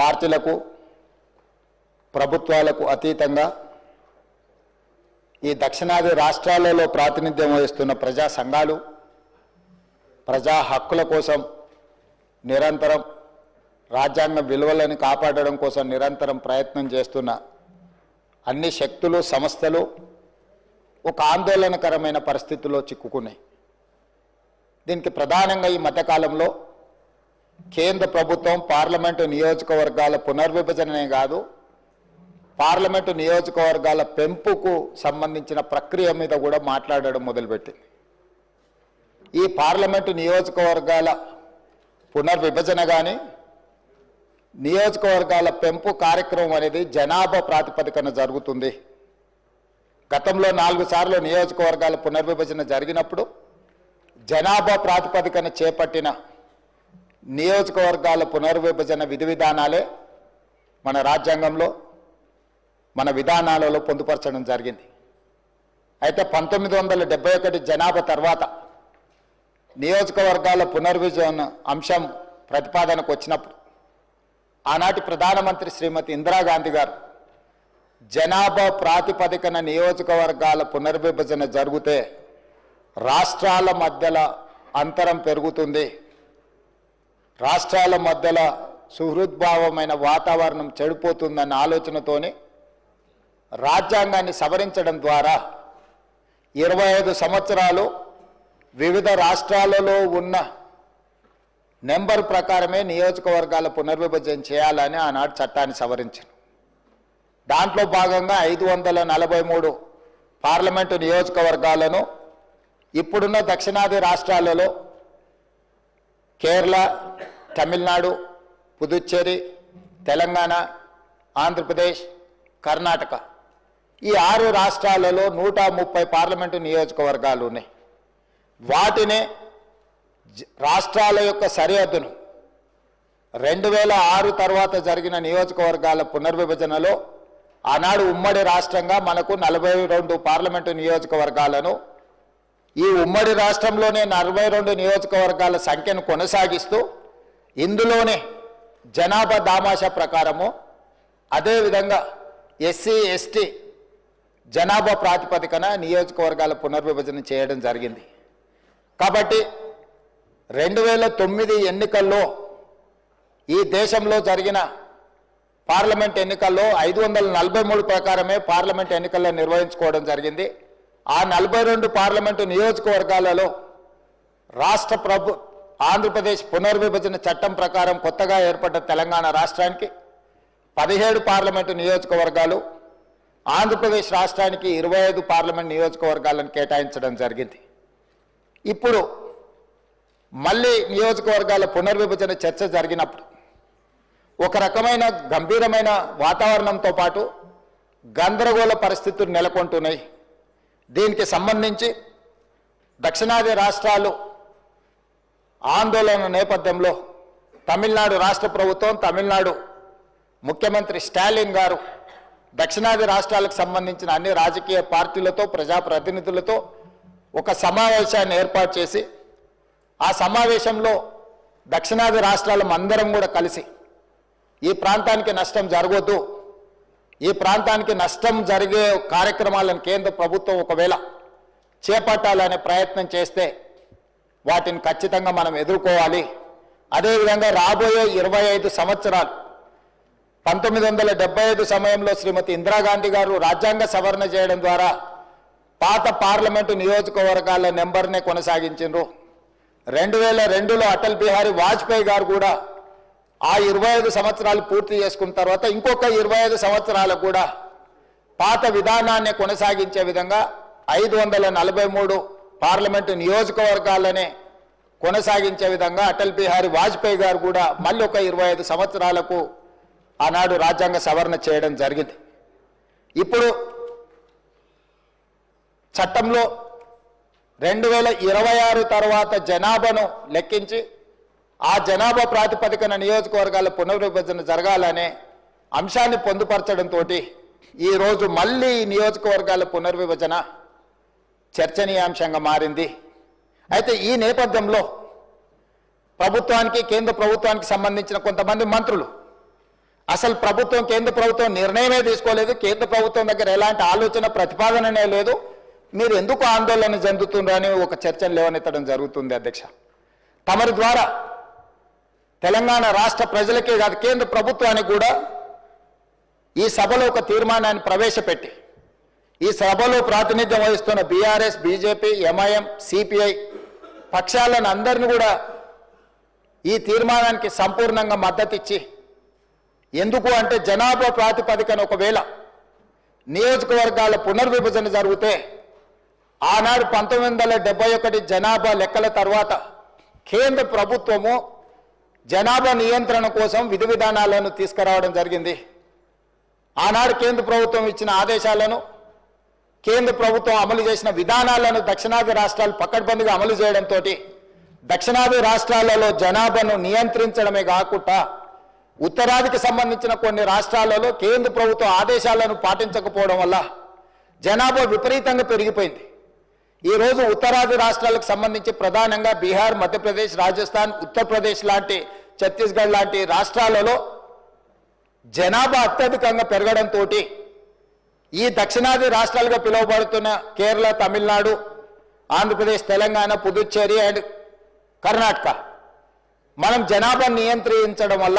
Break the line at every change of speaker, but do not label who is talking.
పార్టీలకు ప్రభుత్వాలకు అతీతంగా ఈ దక్షిణాది రాష్ట్రాలలో ప్రాతినిధ్యం వహిస్తున్న ప్రజా సంఘాలు ప్రజా హక్కుల కోసం నిరంతరం రాజ్యాంగ విలువలను కాపాడడం కోసం నిరంతరం ప్రయత్నం చేస్తున్న అన్ని శక్తులు సంస్థలు ఒక ఆందోళనకరమైన పరిస్థితుల్లో చిక్కుకున్నాయి. దీనికి ప్రధానంగా ఈ మధ్యకాలంలో కేంద్ర ప్రభుత్వం పార్లమెంటు నియోజకవర్గాల పునర్విభజననే కాదు పార్లమెంటు నియోజకవర్గాల పెంపుకు సంబంధించిన ప్రక్రియ మీద కూడా మాట్లాడడం మొదలుపెట్టింది. ఈ పార్లమెంటు నియోజకవర్గాల పునర్విభజన కానీ నియోజకవర్గాల పెంపు కార్యక్రమం అనేది జనాభా ప్రాతిపదికన జరుగుతుంది. గతంలో నాలుగు సార్లు నియోజకవర్గాల పునర్విభజన జరిగినప్పుడు జనాభా ప్రాతిపదికన చేపట్టిన నియోజకవర్గాల పునర్విభజన విధి విధానాలే మన రాజ్యాంగంలో మన విధానాలలో పొందుపరచడం జరిగింది. అయితే పంతొమ్మిది వందల డెబ్బై ఒకటి జనాభా తర్వాత నియోజకవర్గాల పునర్విజన అంశం ప్రతిపాదనకు వచ్చినప్పుడు ఆనాటి ప్రధానమంత్రి శ్రీమతి ఇందిరాగాంధీ గారు జనాభా ప్రాతిపదికన నియోజకవర్గాల పునర్విభజన జరిగితే రాష్ట్రాల మధ్యలో అంతరం పెరుగుతుంది. రాష్ట్రాల మధ్యలో సుహృద్భావమైన వాతావరణం చెడిపోతుందన్న ఆలోచనతోనే రాజ్యాంగాన్ని సవరించడం ద్వారా ఇరవై ఐదు సంవత్సరాలు వివిధ రాష్ట్రాలలో ఉన్న నెంబర్ ప్రకారమే నియోజకవర్గాల పునర్విభజన చేయాలని ఆనాడు చట్టాన్ని సవరించారు. దాంట్లో భాగంగా ఐదు వందల నలభై మూడు పార్లమెంటు నియోజకవర్గాలను ఇప్పుడున్న దక్షిణాది రాష్ట్రాలలో కేరళ తమిళనాడు పుదుచ్చేరి తెలంగాణ ఆంధ్రప్రదేశ్ కర్ణాటక. ఈ ఆరు రాష్ట్రాలలో నూట ముప్పై పార్లమెంటు నియోజకవర్గాలు ఉన్నాయి. వాటినే జ- రాష్ట్రాల యొక్క సరిహద్దును రెండు వేల ఆరు తర్వాత జరిగిన నియోజకవర్గాల పునర్విభజనలో ఆనాడు ఉమ్మడి రాష్ట్రంగా మనకు నలభై రెండు పార్లమెంటు నియోజకవర్గాలను ఈ ఉమ్మడి రాష్ట్రంలోనే నలభై రెండు నియోజకవర్గాల సంఖ్యను కొనసాగిస్తూ ఇందులోనే జనాభా దామాషా ప్రకారము అదేవిధంగా ఎస్సీ ఎస్టీ జనాభా ప్రాతిపదికన నియోజకవర్గాల పునర్విభజన చేయడం జరిగింది. కాబట్టి రెండు వేల తొమ్మిది ఎన్నికల్లో ఈ దేశంలో జరిగిన పార్లమెంట్ ఎన్నికల్లో ఐదు వందల నలభై మూడు ప్రకారమే పార్లమెంట్ ఎన్నికల్లో నిర్వహించుకోవడం జరిగింది. ఆ నలభై రెండు పార్లమెంటు నియోజకవర్గాలలో రాష్ట్ర ప్రభు ఆంధ్రప్రదేశ్ పునర్విభజన చట్టం ప్రకారం కొత్తగా ఏర్పడ్డ తెలంగాణ రాష్ట్రానికి పదిహేడు పార్లమెంటు నియోజకవర్గాలు ఆంధ్రప్రదేశ్ రాష్ట్రానికి ఇరవై ఐదు పార్లమెంట్ నియోజకవర్గాలను కేటాయించడం జరిగింది. ఇప్పుడు మళ్ళీ నియోజకవర్గాల పునర్విభజన చర్చ జరిగినప్పుడు ఒక రకమైన గంభీరమైన వాతావరణంతో పాటు గందరగోళ పరిస్థితులు నెలకొంటున్నాయి. దీనికి సంబంధించి దక్షిణాది రాష్ట్రాలు ఆందోళన నేపథ్యంలో తమిళనాడు రాష్ట్ర ప్రభుత్వం తమిళనాడు ముఖ్యమంత్రి స్టాలిన్ గారు దక్షిణాది రాష్ట్రాలకు సంబంధించిన అన్ని రాజకీయ పార్టీలతో ప్రజాప్రతినిధులతో ఒక సమావేశాన్ని ఏర్పాటు చేసి ఆ సమావేశంలో దక్షిణాది రాష్ట్రాల అందరం కూడా కలిసి ఈ ప్రాంతానికి నష్టం జరగొద్దు ఈ ప్రాంతానికి నష్టం జరిగే కార్యక్రమాలను కేంద్ర ప్రభుత్వం ఒకవేళ చేపట్టాలనే ప్రయత్నం చేస్తే వాటిని ఖచ్చితంగా మనం ఎదుర్కోవాలి. అదేవిధంగా రాబోయే ఇరవై ఐదు సంవత్సరాలు పంతొమ్మిది వందల డెబ్బై ఐదు సమయంలో శ్రీమతి ఇందిరాగాంధీ గారు రాజ్యాంగ సవరణ చేయడం ద్వారా పాత పార్లమెంటు నియోజకవర్గాల నెంబర్నే కొనసాగించారు రెండు వేల రెండులో అటల్ బిహారీ వాజ్పేయి గారు కూడా ఆ ఇరవై ఐదు సంవత్సరాలు పూర్తి చేసుకున్న తర్వాత ఇంకొక ఇరవై ఐదు సంవత్సరాలకు కూడా పాత విధానాన్ని కొనసాగించే విధంగా ఐదు వందల నలభై మూడు పార్లమెంటు నియోజకవర్గాలనే కొనసాగించే విధంగా అటల్ బిహారీ వాజ్పేయి గారు కూడా మళ్ళీ ఒక ఇరవై ఐదు సంవత్సరాలకు ఆనాడు రాజ్యాంగ సవరణ చేయడం జరిగింది. ఇప్పుడు చట్టంలో రెండు వేల ఇరవై ఆరు తర్వాత జనాభాను లెక్కించి ఆ జనాభా ప్రాతిపదికన నియోజకవర్గాల పునర్విభజన జరగాలనే అంశాన్ని పొందుపరచడంతో ఈరోజు మళ్ళీ నియోజకవర్గాల పునర్విభజన చర్చనీయాంశంగా మారింది. అయితే ఈ నేపథ్యంలో ప్రభుత్వానికి కేంద్ర ప్రభుత్వానికి సంబంధించిన కొంతమంది మంత్రులు అసలు ప్రభుత్వం కేంద్ర ప్రభుత్వం నిర్ణయమే తీసుకోలేదు. కేంద్ర ప్రభుత్వం దగ్గర ఎలాంటి ఆలోచన ప్రతిపాదననే లేదు. మీరు ఎందుకు ఆందోళన చెందుతున్నారని అని ఒక చర్చను లేవనెత్తడం జరుగుతుంది అధ్యక్ష. తమరి ద్వారా తెలంగాణ రాష్ట్ర ప్రజలకే కాదు కేంద్ర ప్రభుత్వానికి కూడా ఈ సభలో ఒక తీర్మానాన్ని ప్రవేశపెట్టి ఈ సభలో ప్రాతినిధ్యం వహిస్తున్న బీఆర్ఎస్ బీజేపీ ఎంఐఎం సిపిఐ పక్షాలను అందరిని కూడా ఈ తీర్మానానికి సంపూర్ణంగా మద్దతు ఇచ్చి ఎందుకు అంటే జనాభా ప్రాతిపదికన ఒకవేళ నియోజకవర్గాల పునర్విభజన జరిగితే ఆనాడు పంతొమ్మిది వందల ఒకటి జనాభా లెక్కల తర్వాత కేంద్ర ప్రభుత్వము జనాభా నియంత్రణ కోసం విధి విధానాలను తీసుకురావడం జరిగింది. ఆనాడు కేంద్ర ప్రభుత్వం ఇచ్చిన ఆదేశాలను కేంద్ర ప్రభుత్వం అమలు చేసిన విధానాలను దక్షిణాది రాష్ట్రాలు పక్కడబందిగా అమలు చేయడంతో దక్షిణాది రాష్ట్రాలలో జనాభాను నియంత్రించడమే కాకుండా ఉత్తరాదికి సంబంధించిన కొన్ని రాష్ట్రాలలో కేంద్ర ప్రభుత్వ ఆదేశాలను పాటించకపోవడం వల్ల జనాభా విపరీతంగా పెరిగిపోయింది. ఈ రోజు ఉత్తరాది రాష్ట్రాలకు సంబంధించి ప్రధానంగా బీహార్ మధ్యప్రదేశ్ రాజస్థాన్ ఉత్తరప్రదేశ్ లాంటి ఛత్తీస్గఢ్ లాంటి రాష్ట్రాలలో జనాభా అత్యధికంగా పెరగడంతో ఈ దక్షిణాది రాష్ట్రాలుగా పిలువబడుతున్న కేరళ తమిళనాడు ఆంధ్రప్రదేశ్ తెలంగాణ పుదుచ్చేరి అండ్ కర్ణాటక. మనం జనాభా నియంత్రించడం వల్ల